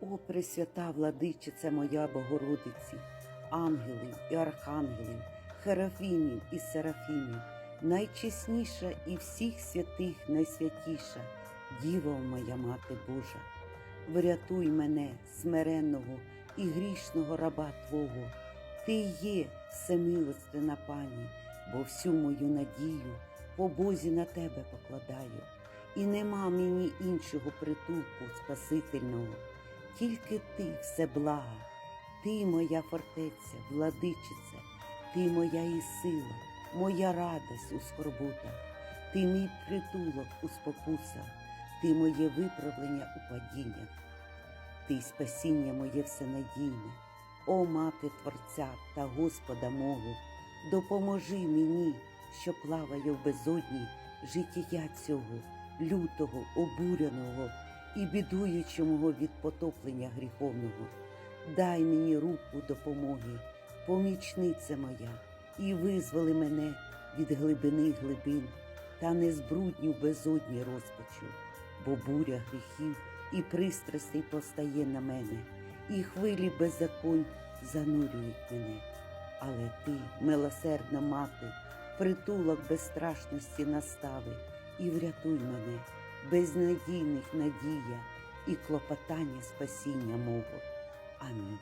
О, Пресвята владичиця моя Богородиці, ангелів і архангелів, херафімів і серафімів, найчесніша і всіх святих найсвятіша, Діво моя Мати Божа, врятуй мене, смиренного і грішного раба Твого, Ти є всемилостина пані, бо всю мою надію по Бозі на тебе покладаю, і нема мені іншого притулку Спасительного, тільки ти все блага, ти моя фортеця, владичиця, ти моя і сила, моя радость у скорботах, ти мій притулок у спокусах, ти моє виправлення у падіннях, ти спасіння моє всенадійне, о мати Творця та Господа мого, допоможи мені, що плаваю в безодні життя цього, лютого, обуряного і бідуючого від потоплення гріховного. Дай мені руку допомоги, помічниця моя, і визволи мене від глибини глибин, та не збрудню безодні розпачу, бо буря гріхів і пристрастей постає на мене, і хвилі беззаконь занурюють мене. Але ти, милосердна мати, притулок безстрашності настави і врятуй мене, безнадійних надія і клопотання спасіння мого. Амінь.